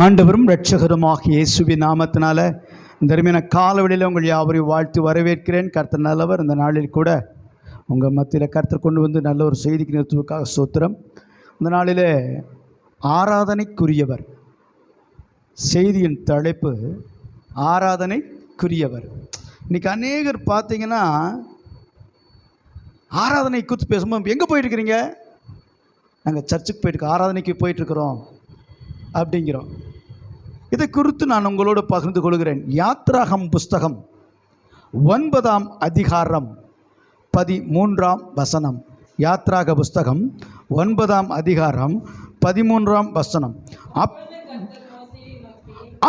ஆண்டவரும் ரட்சகருமாக இயேசுவின் நாமத்தினால இந்த அருமையான காலவெளியில் உங்கள் யாவரையும் வாழ்த்து வரவேற்கிறேன். கர்த்தர் நல்லவர். இந்த நாளில் கூட உங்கள் மத்தியில் கர்த்தர் கொண்டு வந்து நல்ல ஒரு செய்திக்கு நிறுத்துவதற்காக சோத்திரம் இந்த நாளிலே ஆராதனைக்குரியவர் செய்தியின் தலைப்பு ஆராதனைக்குரியவர். இன்றைக்கி அநேகர் பார்த்தீங்கன்னா ஆராதனை குறித்து பேசும்போது எங்கே போயிட்டுருக்கிறீங்க? நாங்கள் சர்ச்சுக்கு போயிட்டு ஆராதனைக்கு போயிட்டுருக்குறோம். அப்படிங்கிறோம். இதை குறித்து நான் உங்களோடு பகிர்ந்து கொள்கிறேன். யாத்ராகம் புஸ்தகம் ஒன்பதாம் அதிகாரம் பதிமூன்றாம் வசனம். யாத்ராக புஸ்தகம் ஒன்பதாம் அதிகாரம் பதிமூன்றாம் வசனம். அப்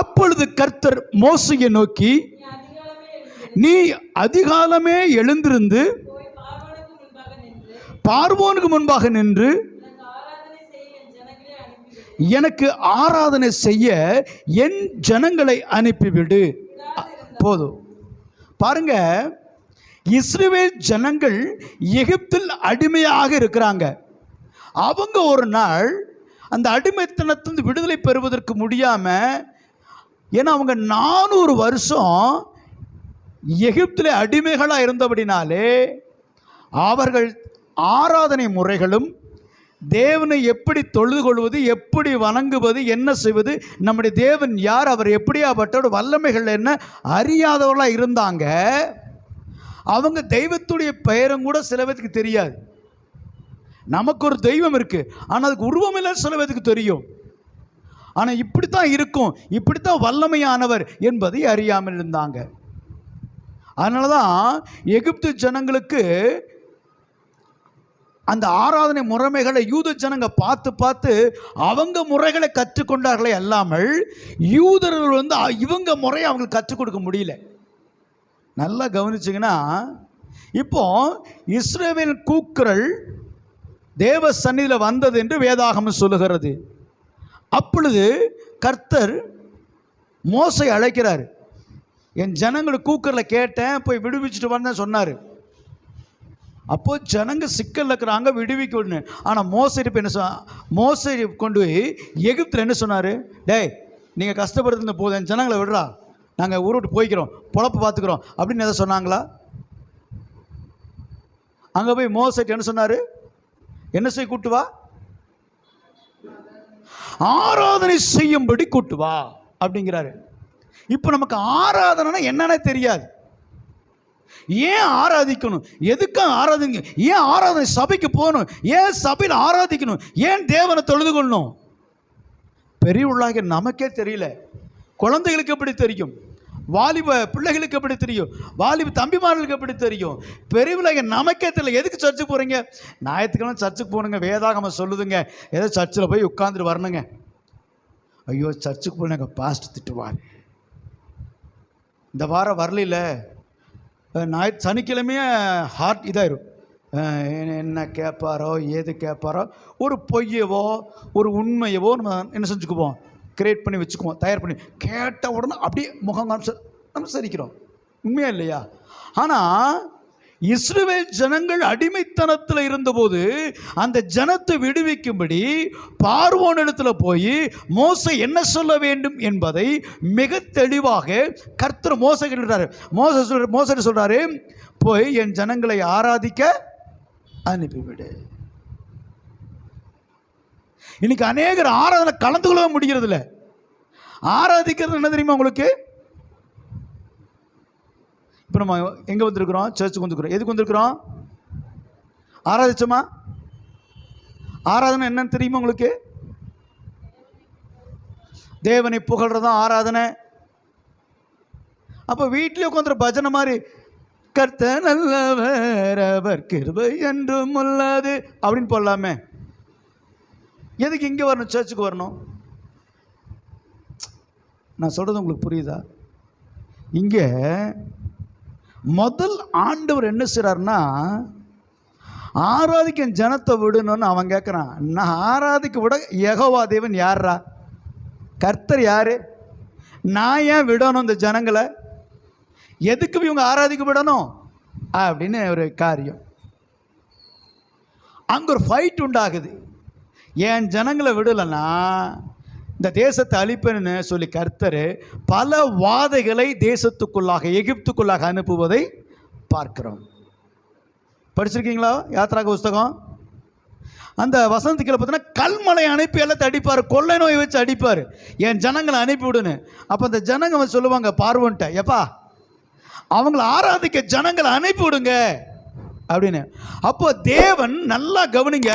அப்பொழுது கர்த்தர் மோசையை நோக்கி நீ அதிகாலமே எழுந்திருந்து பார்வோனுக்கு முன்பாக நின்று எனக்கு ஆராதனை செய்ய என் ஜனங்களை அனுப்பிவிடு. போதும். பாருங்க இஸ்ரேல் ஜனங்கள் எகிப்தில் அடிமையாக இருக்கிறாங்க. அவங்க ஒரு நாள் அந்த அடிமைத்தனத்திலிருந்து விடுதலை பெறுவதற்கு முடியாமல் ஏன்னா அவங்க நானூறு வருஷம் எகிப்தில் அடிமைகளாக இருந்தபடினாலே அவர்கள் ஆராதனை முறைகளும் தேவனை எப்படி தொழுது கொள்வது எப்படி வணங்குவது என்ன செய்வது நம்முடைய தேவன் யார் அவர் எப்படியாப்பட்டோட வல்லமைகள் என்ன அறியாதவர்களாக இருந்தாங்க. அவங்க தெய்வத்துடைய பெயரும் கூட சில பேத்துக்கு தெரியாது. நமக்கு ஒரு தெய்வம் இருக்குது ஆனால் அதுக்கு உருவம் இல்லை சில பேத்துக்கு தெரியும். ஆனால் இப்படித்தான் இருக்கும் இப்படித்தான் வல்லமையானவர் என்பதை அறியாமல் இருந்தாங்க. அதனால தான் எகிப்து ஜனங்களுக்கு அந்த ஆராதனை முறைமைகளை யூத ஜனங்க பார்த்து பார்த்து அவங்க முறைகளை கற்றுக்கொண்டார்களே அல்லாமல் யூதர்கள் வந்து இவங்க முறையை அவங்களுக்கு கற்றுக் கொடுக்க முடியல. நல்லா கவனிச்சிங்கன்னா இப்போ இஸ்ரேவேல் கூக்குரல் தேவ சந்நிதியில் வந்தது என்று வேதாகமம் சொல்லுகிறது. அப்பொழுது கர்த்தர் மோசை அழைக்கிறார். என் ஜனங்களை கூக்குரலை கேட்டேன் போய் விடுவிச்சுட்டு வந்தேன் சொன்னார். அப்போ ஜனங்க சிக்கலில் இருக்கிறாங்க விடுவிக்கணும் ஆனால் மோசடி இப்போ என்ன சொன்ன மோசடி கொண்டு போய் எகிப்தில் என்ன சொன்னார்? டேய் நீங்கள் கஷ்டப்படுறது போதும் ஜனங்களை விடுறா. நாங்கள் ஊர் விட்டு போய்க்கிறோம் பொழப்பு பார்த்துக்குறோம் அப்படின்னு எதை சொன்னாங்களா? அங்கே போய் மோசடி என்ன சொன்னார்? என்ன செய்ய கூட்டு வா. ஆராதனை செய்யும்படி கூட்டு வா அப்படிங்கிறாரு. இப்போ நமக்கு ஆராதனைனா என்னன்னே தெரியாது. ஏன் ஆராதிக்கணும்? எதுக்காக ஆராதிங்க? ஏன் ஆராதனை சபைக்கு போகணும்? ஏன் சபையில் ஆராதிக்கணும்? ஏன் தேவனை தொழுது கொள்ளணும்? பெரியவர்களாக நமக்கே தெரியல. குழந்தைகளுக்கு எப்படி தெரியும்? வாலிப பிள்ளைகளுக்கு எப்படி தெரியும்? வாலிப தம்பிமார்களுக்கு எப்படி தெரியும்? பெரியவர்களாகிய நமக்கே தெரியல. எதுக்கு சர்ச்சுக்கு போகிறீங்க ஞாயிற்றுக்கிழமை சர்ச்சுக்கு போகணுங்க. வேதாகம சொல்லுதுங்க. ஏதோ சர்ச்சில் போய் உட்காந்துட்டு வரணுங்க. ஐயோ சர்ச்சுக்கு போனாங்க பாஸ்ட் திட்டுவார். இந்த வாரம் வரல ஞாயிறு சனிக்கிழமையே ஹார்ட் இதாயிரும். என்ன- என்ன கேட்பாரோ ஏது கேட்பாரோ ஒரு பொய்யவோ ஒரு உண்மையவோ நம்ம என்ன செஞ்சுக்குவோம்? கிரியேட் பண்ணி வச்சுக்குவோம் தயார் பண்ணி. கேட்ட உடனே அப்படியே முகம் காமிச்சு நம்ம சரிக்கிறோம். உண்மையா இல்லையா? ஆனால் இஸ்ரேல் ஜனங்கள் அடிமைத்தனத்தில் இருந்தபோது அந்த ஜனத்தை விடுவிக்கும்படி பார்வோனிடத்தில் போய் மோசை என்ன சொல்ல வேண்டும் என்பதை மிக தெளிவாக கர்த்தர் மோச சொல்றாரு. மோச சொல்ற மோசடி சொல்கிறாரு போய் என் ஜனங்களை ஆராதிக்க அனுப்பிவிடு. இன்னைக்கு அநேகர் ஆராதனை கலந்து கொள்ள முடிகிறது இல்லை ஆராதிக்கிறது என்ன தெரியுமா உங்களுக்கு? இப்போ நம்ம எங்கே வந்திருக்கிறோம்? சர்ச்சுக்கு வந்திருக்கிறோம். எதுக்கு வந்திருக்கிறோம்? ஆராதிச்சோமா? ஆராதனை என்னன்னு தெரியுமா உங்களுக்கு? தேவனை புகழ்றதும் ஆராதனை. அப்போ வீட்டிலே உட்காந்துற பஜனை மாதிரி கர்த்த நல்லவர் அவர் கிருபை என்றும் உள்ளது அப்படின்னு போடலாமே. எதுக்கு இங்கே வரணும்? சர்ச்சுக்கு வரணும். நான் சொல்கிறது உங்களுக்கு புரியுதா? இங்கே முதல் ஆண்டவர் என்ன செய்கிறார்னா ஆராதிக்க என் ஜனத்தை விடணும்னு அவன் கேட்குறான் நான் ஆராதிக்க விட யகோவா தேவன் யார்ரா கர்த்தர் யார்? நான் ஏன் விடணும் இந்த ஜனங்களை? எதுக்கு இவங்க ஆராதிக்க விடணும்? அப்படின்னு ஒரு காரியம். அங்கே ஒரு ஃபைட் உண்டாகுது. என் ஜனங்களை விடலைன்னா இந்த தேசத்தை அழிப்பேன்னு சொல்லி கர்த்தர் பல வாதைகளை தேசத்துக்குள்ளாக எகிப்துக்குள்ளாக அனுப்புவதை பார்க்கிறோம். படிச்சிருக்கீங்களா? யாத்ராக புஸ்தகம்? அந்த வசந்தத்தில் பார்த்தீங்கன்னா கல்மலை அனுப்பி எல்லாம் அடிப்பார் கொள்ளை நோய் வச்சு அடிப்பார். என் ஜனங்களை அனுப்பி விடுன்னு அப்போ அந்த ஜனங்க வந்து சொல்லுவாங்க பார்வன்ட்ட எப்பா அவங்கள ஆராதிக்க ஜனங்களை அனுப்பி விடுங்க அப்படின்னு. அப்போ தேவன் நல்லா கவனிங்க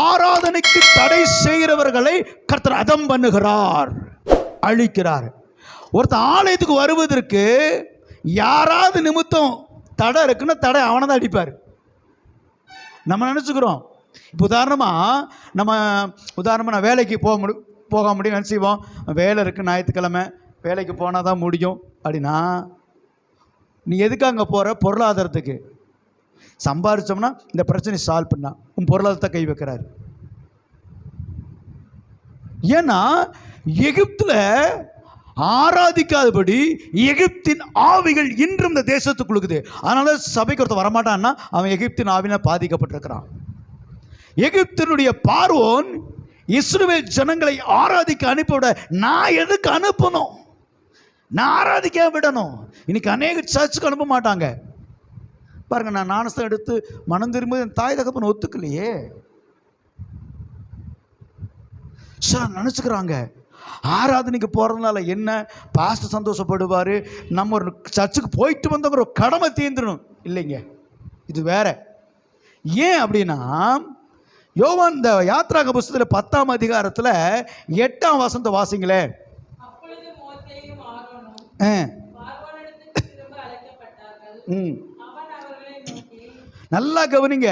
ஆராதனைக்கு தடை செய்கிறவர்களை கர்த்தர் அதம் பண்ணுகிறார் அழிக்கிறார். ஒருத்தர் ஆலயத்துக்கு வருவதற்கு யாராவது நிமித்தம் தடை இருக்குன்னா தடை அவனை தான் அடிப்பார். நம்ம நினச்சிக்கிறோம். இப்போ உதாரணமாக நம்ம உதாரணமாக நான் வேலைக்கு போக முடி போக முடியும் என்ன செய்வோம் வேலை இருக்குது ஞாயிற்றுக்கிழமை வேலைக்கு போனால் தான் முடியும் அப்படின்னா நீ எதுக்கு அங்கே போகிற பொருளாதாரத்துக்கு. சம்பாதிச்சோம்னா இந்த பிரச்சனையை சால்வ் பண்ணா. உன் பொருளாதாரத்தை கை வைக்கிறாரு. ஏன்னா எகிப்தில் ஆராதிக்காதபடி எகிப்தின் ஆவிகள் இன்றும் இந்த தேசத்துக்குழுக்குது அதனால சபைக்கு ஒருத்தன் வரமாட்டான்னா அவன் எகிப்தின் ஆவினால் பாதிக்கப்பட்டிருக்கிறான். எகிப்தினுடைய பார்வோன் இஸ்ரவேல் ஜனங்களை ஆராதிக்க அனுப்பிவிட நான் எதுக்கு அனுப்பணும்? நான் ஆராதிக்க விடணும். இன்னைக்கு அநேக சர்ச்சுக்கு அனுப்ப மாட்டாங்க. பாருங்க நான் நாணசம் எடுத்து மனம் திரும்ப என் தாய் தகப்பன் ஒத்துக்கலையே. சார் நினச்சிக்கிறாங்க. ஆராதனைக்கு போகிறதுனால என்ன? பாஸ்டர் சந்தோஷப்படுவார். நம்ம ஒரு சர்ச்சுக்கு போயிட்டு வந்தவங்க ஒரு கடமை தீர்ந்துடணும் இல்லைங்க இது வேற. ஏன் அப்படின்னா யோவான் இந்த யாத்ராக புஸ்தகத்தில் பத்தாம் அதிகாரத்தில் எட்டாம் வசந்த வாசிங்களே. ஆ. ம். நல்லா கவனிங்க.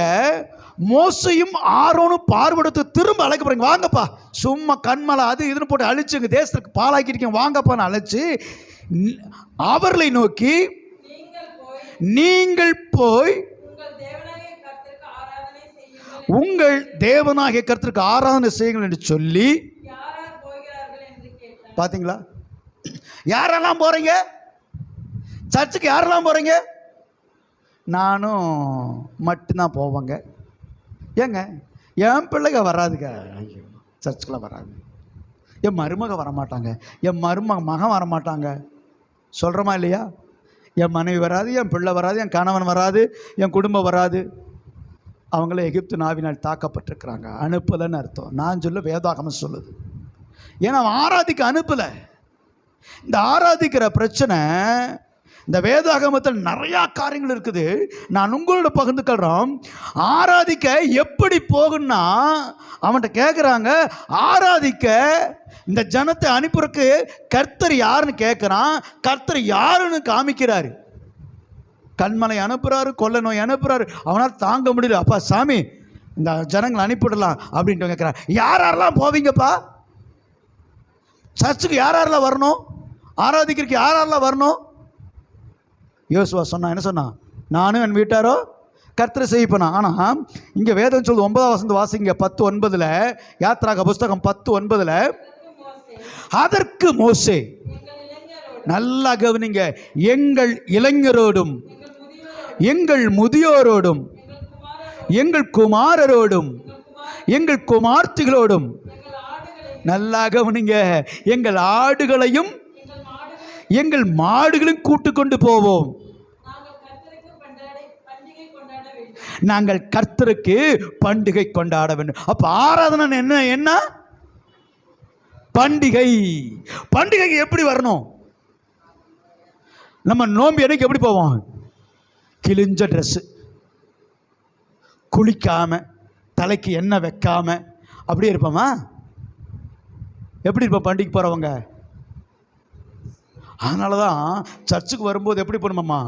மோசையும் ஆரோனும் பார்வடுத்து திரும்ப அழைக்க வாங்கப்பா. சும்மா கண்மலை அது இதுன்னு போட்டு அழிச்சுங்க தேசத்துக்கு பாலாக்கிருக்கீங்க வாங்கப்பான்னு அழைச்சி. அவர்களை நோக்கி நீங்கள் போய் உங்கள் தேவனாகிய கருத்திற்கு ஆராதனை செய்யுங்கள் என்று சொல்லி பார்த்தீங்களா யாரெல்லாம் போகிறீங்க சர்ச்சுக்கு யாரெல்லாம் போகிறீங்க நானும் மட்டும்தான் போவேங்க. ஏங்க என் பிள்ளைங்க வராதுங்க. ஐயோ. சர்ச்சுக்கெலாம் வராது. என் மருமக வரமாட்டாங்க. என் மருமக மகன் வரமாட்டாங்க. சொல்கிறோமா இல்லையா? என் மனைவி வராது என் பிள்ளை வராது என் கணவன் வராது என் குடும்பம் வராது. அவங்கள எகிப்து நாவினால் தாக்கப்பட்டிருக்கிறாங்க. அனுப்பலைன்னு அர்த்தம். நான் சொல்ல வேதாகமம் சொல்லுது. ஏன்னா அவன் ஆராதிக்க அனுப்பலை. இந்த ஆராதிக்கிற பிரச்சனை இந்த வேதாகமத்தில் நிறையா காரியங்கள் இருக்குது. நான் உங்களோட பகிர்ந்துக்கிறோம் ஆராதிக்க எப்படி போகுன்னா அவன்கிட்ட கேட்குறாங்க ஆராதிக்க இந்த ஜனத்தை அனுப்புறக்கு கர்த்தர் யாருன்னு கேட்குறான் கர்த்தர் யாருன்னு காமிக்கிறாரு. கண்மலை அனுப்புகிறாரு கொள்ளை நோய் அனுப்புகிறாரு அவனால் தாங்க முடியல. அப்பா சாமி இந்த ஜனங்களை அனுப்பிவிடலாம் அப்படின்ட்டு கேட்குறான் யார் யாரெல்லாம் போவீங்கப்பா? சர்ச்சுக்கு யார் யாரெல்லாம் வரணும்? ஆராதிக்கிறதுக்கு யார் யாரெல்லாம் வரணும்? யோசுவா சொன்னான் என்ன சொன்னான் நானும் என் வீட்டாரோ? கர்த்தர் செய்யப்பனா ஆனால் இங்கே வேதம் சொல்லுது ஒன்பதாம் வசந்த வாசிங்க பத்து ஒன்பதில் யாத்ராக புஸ்தகம் பத்து ஒன்பதில் அதற்கு மோசே நல்லா கவனிங்க எங்கள் இளைஞரோடும் எங்கள் முதியோரோடும் எங்கள் குமாரரோடும் எங்கள் குமார்த்திகளோடும் நல்லா கவனிங்க எங்கள் ஆடுகளையும் எங்கள் மாடுகளை எங்கள் மாடுகளையும் கூட்டு கொண்டு போவோம். நாங்கள் கர்த்தருக்கு பண்டிகை பண்டிகை கொண்டாட வேண்டும். அப்போ ஆராதனை என்ன என்ன? பண்டிகை. பண்டிகைக்கு எப்படி வரணும்? நம்ம நோம்பு என்னைக்கு எப்படி போவோம்? கிழிஞ்ச ட்ரெஸ்ஸு குளிக்காம தலைக்கு எண்ணெய் வைக்காம அப்படியே இருப்போமா? எப்படி இருப்போம்? பண்டிகைக்கு போகிறவங்க அதனால தான் சர்ச்சுக்கு வரும்போது எப்படி போகணுமாம்மா?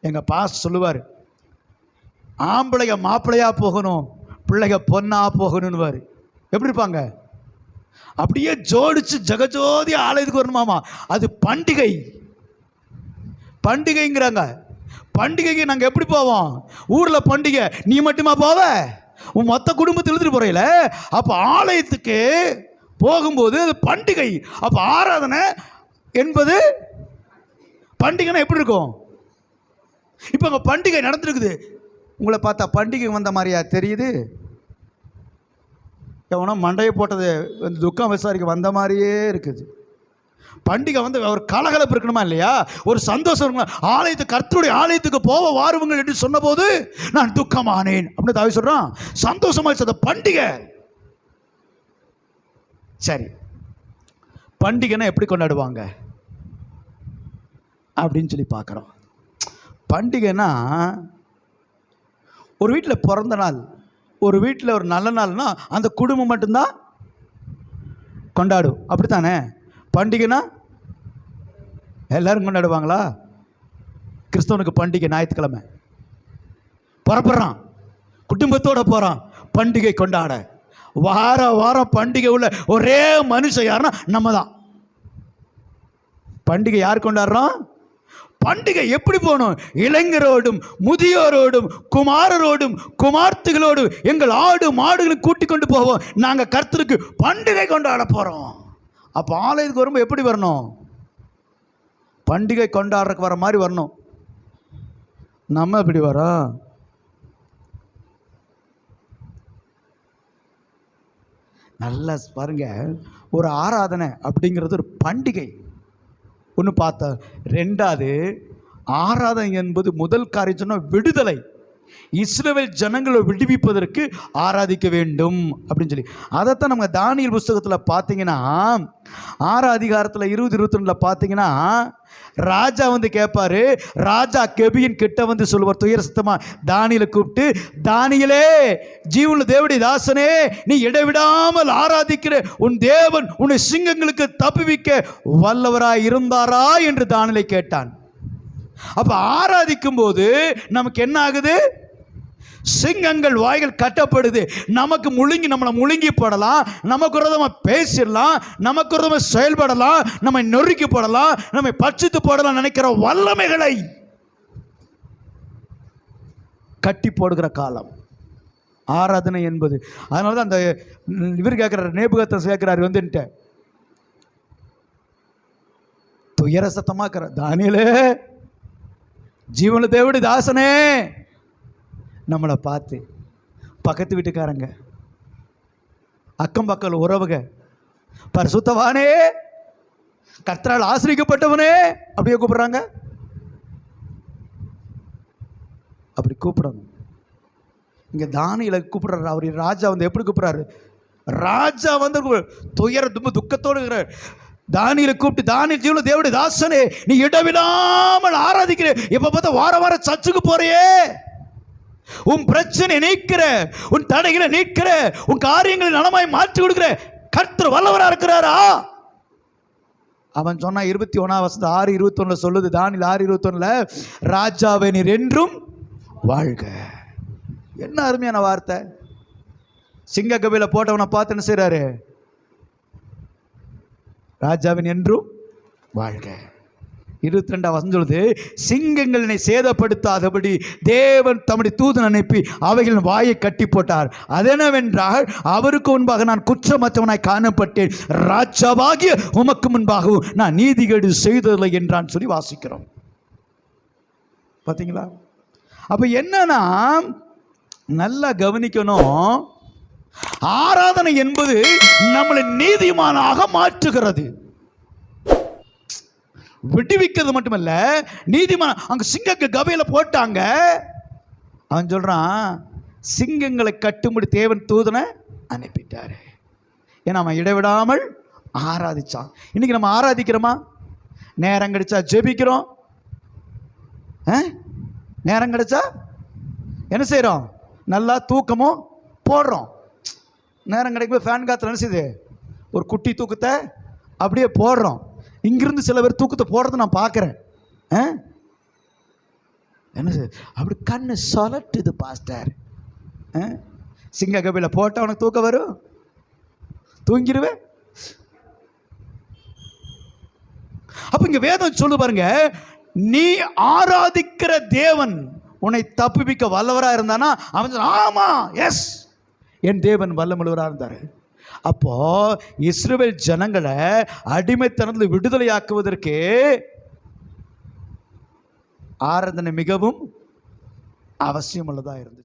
எங்கள் பாஸ் சொல்லுவார் ஆம்பளைங்க மாப்பிள்ளையாக போகணும் பிள்ளைங்க பொண்ணாக போகணும்னுவார். எப்படி இருப்பாங்க? அப்படியே ஜோடிச்சு ஜெகஜோதி ஆலயத்துக்கு வரணுமாமா அது பண்டிகை. பண்டிகைங்கிறாங்க. பண்டிகைக்கு நாங்கள் எப்படி போவோம்? ஊரில் பண்டிகை. நீ மட்டுமா போவ? உன் மொத்த குடும்பத்தை எழுதிட்டு போறையில அப்போ ஆலயத்துக்கு போகும்போது அது பண்டிகை. அப்போ ஆராதனை என்பது பண்டிகைனா எப்படி இருக்கும்? இப்போ அங்கே பண்டிகை நடந்துருக்குது. உங்களை பார்த்தா பண்டிகை வந்த மாதிரியா தெரியுது? எவனோ மண்டையை போட்டது இந்த துக்கம் விசாரிக்க வந்த மாதிரியே இருக்குது. பண்டிகை வந்து ஒரு கலகலப்பு இருக்கணுமா இல்லையா? ஒரு சந்தோஷம் இருக்கணும்? ஆலயத்து கர்த்தருடைய ஆலயத்துக்கு போக வாருவுங்கள் என்று சொன்னபோது நான் துக்கமானேன். அப்படின்னு தாவி சொல்கிறான் சந்தோஷமாச்சு அந்த பண்டிகை. சரி. பண்டிகைன்னா எப்படி கொண்டாடுவாங்க? அப்படின்னு சொல்லி பார்க்குறோம். பண்டிகைன்னா ஒரு வீட்டில் பிறந்த நாள் ஒரு வீட்டில் ஒரு நல்ல நாள்னா அந்த குடும்பம் மட்டும்தான் கொண்டாடும். அப்படித்தானே? பண்டிகைனா எல்லோரும் கொண்டாடுவாங்களா? கிறிஸ்தவனுக்கு பண்டிகை ஞாயிற்றுக்கிழமை. புறப்படுறான். குடும்பத்தோடு போகிறான் பண்டிகை கொண்டாட. வார வாரம் பண்டிகை உள்ள ஒரே மனுஷன் யாருன்னா நம்ம தான் பண்டிகை யார் கொண்டாடுறோம்? பண்டிகை எப்படி போகணும்? இளைஞரோடும் முதியோரோடும் குமாரரோடும் குமார்த்திகளோடும் எங்கள் ஆடு மாடுகளை கூட்டி கொண்டு போவோம். நாங்கள் கர்த்தருக்கு பண்டிகை கொண்டாட போகிறோம் அப்போ ஆலயத்துக்கு வரும்போது எப்படி வரணும்? பண்டிகை கொண்டாடுறதுக்கு வர மாதிரி வரணும். நம்ம எப்படி வரோம்? நல்லா பாருங்க. ஒரு ஆராதனை அப்படிங்கிறது ஒரு பண்டிகை. ஒன்று பார்த்தா ரெண்டாவது ஆராதனை என்பது முதல் காரியம் சொன்னால் விடுதலை. இஸ்ரேல் ஜனங்களை விடுவிப்பதற்கு ஆராதிக்க வேண்டும் அப்படின்னு சொல்லி. அதைத்தான் நம்ம தானியல் புஸ்தகத்தில் பார்த்தீங்கன்னா ஆறு அதிகாரத்தில் இருபது இருபத்தி ரெண்டில் பார்த்தீங்கன்னா ராஜா வந்து கேட்பாரு ராஜா கெபியின் கிட்ட வந்து சொல்லுவார் துயர சத்தமாக தானியலை கூப்பிட்டு தானியலே ஜீவன தேவடி தாசனே நீ இடைவிடாமல் ஆராதிக்கிற உன் தேவன் உன்னை சிங்கங்களுக்கு தப்புவிக்க வல்லவராய் இருந்தாரா என்று தானியலை கேட்டான். அப்போ ஆராதிக்கும் போது நமக்கு என்ன ஆகுது? சிங்கங்கள் வாய்கள் கட்டப்படுது. நமக்கு முழுங்கி நம்மளை முழுங்கி போடலாம். நமக்கு விரோதமாக பேசிடலாம். நமக்கு விரோதமாக செயல்படலாம். நம்மை நொறுக்கி போடலாம். நம்மை பட்சித்து போடலாம் நினைக்கிற வல்லமைகளை கட்டி போடுகிற காலம். ஆராதனை என்பது. அதனால தான் அந்த இவர் கேட்குறாரு நேபுகத்தை சேர்க்கிறாரு வந்துன்ட்டு துயர சத்தமாக்கிற தானியலே ஜீவன தேவடி தாசனே. நம்மளை பார்த்து பக்கத்து வீட்டுக்காரங்க அக்கம் பக்கம் உறவுக பரிசுத்தவானே கர்த்தரால் ஆசிரிக்கப்பட்டவனே அப்படியே கூப்பிடுறாங்க. அப்படி கூப்பிடணும். இங்கே தானியில் கூப்பிடுறாரு அவர் ராஜா வந்து எப்படி கூப்பிடுறாரு? ராஜா வந்து துயர தும்ப துக்கத்தோடு இருக்கிறார். தானியில கூப்பிட்டு தானியில் ஜீவன தேவடி தாசனே நீ இடவிடாமல் ஆராதிக்கிற. இப்ப பார்த்தா வார வாரம் சர்ச்சுக்கு போறியே. உன் பிரச்சனை நீக்கிற உன் தடைகளை நீக்கிற உன் காரியங்களை நலமாய் மாற்றி கொடுக்கிற கர்த்தர் வல்லவரா இருக்கிறாரா? அவன் சொன்னா இருபத்தி ஒன்றாம் வசதி ஆறு இருபத்தொன்னுல சொல்லுது தானில் ஆறு இருபத்தொன்னுல ராஜாவை நீர் என்றும் வாழ்க. என்ன அருமையான வார்த்தை. சிங்க கபில போட்டவனை பார்த்து என்ன செய்றாரு? ராஜாவின் என்றும் வாழ்க. இருபத்தி ரெண்டாம் வசம் சொல்லுது சிங்கங்களினை சேதப்படுத்தாதபடி தேவன் தம்முடைய தூதன் அனுப்பி அவைகளின் வாயை கட்டி போட்டார். அதெனவென்றால் அவருக்கு முன்பாக நான் குற்றமற்றவனாய் காணப்பட்டேன். ராஜாவாகிய உமக்கு முன்பாகவும் நான் நீதிகேடு செய்ததில்லை என்றான் சொல்லி வாசிக்கிறோம். பார்த்தீங்களா அப்போ என்னன்னா நல்லா கவனிக்கணும். ஆராதனை என்பது நம்மளை நீதிமானாக மாற்றுகிறது. விடுவிக்கிறது மட்டுமல்ல நீதிமான அங்க சிங்கக்கு கவையில் போட்டாங்க. அவன் சொல்றான் சிங்கங்களை கட்டும்படி தேவன் தூதனை அனுப்பிட்டார். ஏன்னா அவன் இடைவிடாமல் ஆராதிச்சான். இன்னைக்கு நம்ம ஆராதிக்கிறோமா? நேரம் கிடைச்சா ஜெபிக்கிறோம். ஆ? நேரம் கிடைச்சா என்ன செய்கிறோம் நல்லா தூக்கமும் போடுறோம். நேரம் கிடைக்கும் ஃபேன் காற்று நினச்சிது ஒரு குட்டி தூக்கத்தை அப்படியே போடுறோம். இங்கிருந்து சில பேர் தூக்கத்தை போடுறத நான் பார்க்குறேன். ஆ? என்ன சார் அப்படி கண்ணு சொலட்டுது பாஸ்டர். ஆ? சிங்க கபில போட்டால் உனக்கு தூக்கம் வரும்? தூங்கிடுவேன் அப்போ இங்கே வேதம் சொல்லு பாருங்க நீ ஆராதிக்கிற தேவன் உன்னை தப்புவிக்க வல்லவராக இருந்தானா? அவன் ஆமாம் எஸ் என் தேவன் வல்லமுழுவராக இருந்தார். அப்போது இஸ்ரேல் ஜனங்களை அடிமைத்தனத்தில் விடுதலையாக்குவதற்கு ஆராதனை மிகவும் அவசியமுள்ளதாக இருந்துச்சு.